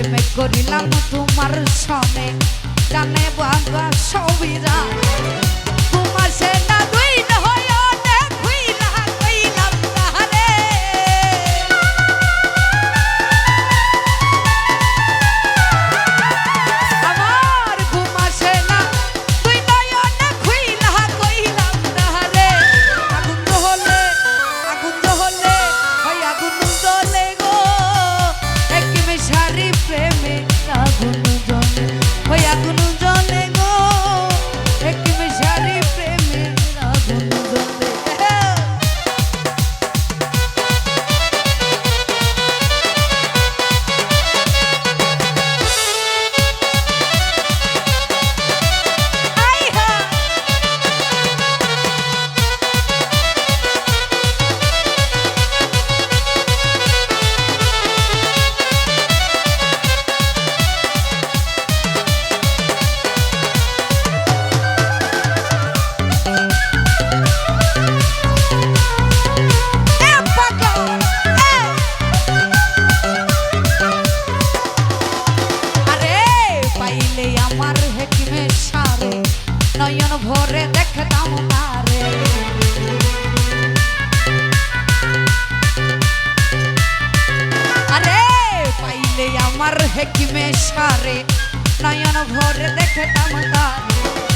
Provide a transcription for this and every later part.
প্রেমে করিলাম তোমার সনে। জানে বাবা সবিরা। তোমার সেনা ভরে দেখতাম তারে। আরে পাইলে আমার হেকিমে সারে। নয়ন ভরে দেখতাম তারে।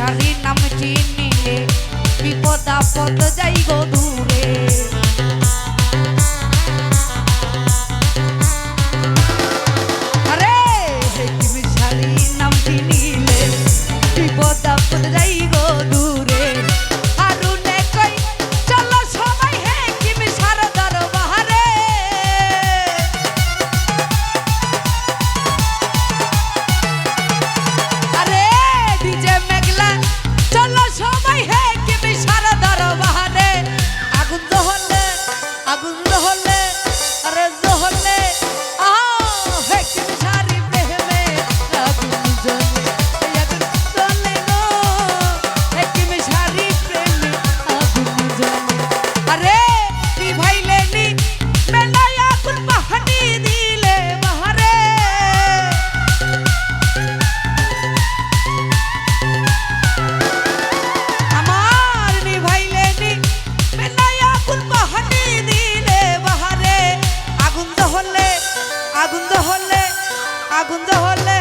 শালীর নাম চিনিলে বিপদ আপদ যাইব দূরে। হলে আগুন হলে আগুন হলে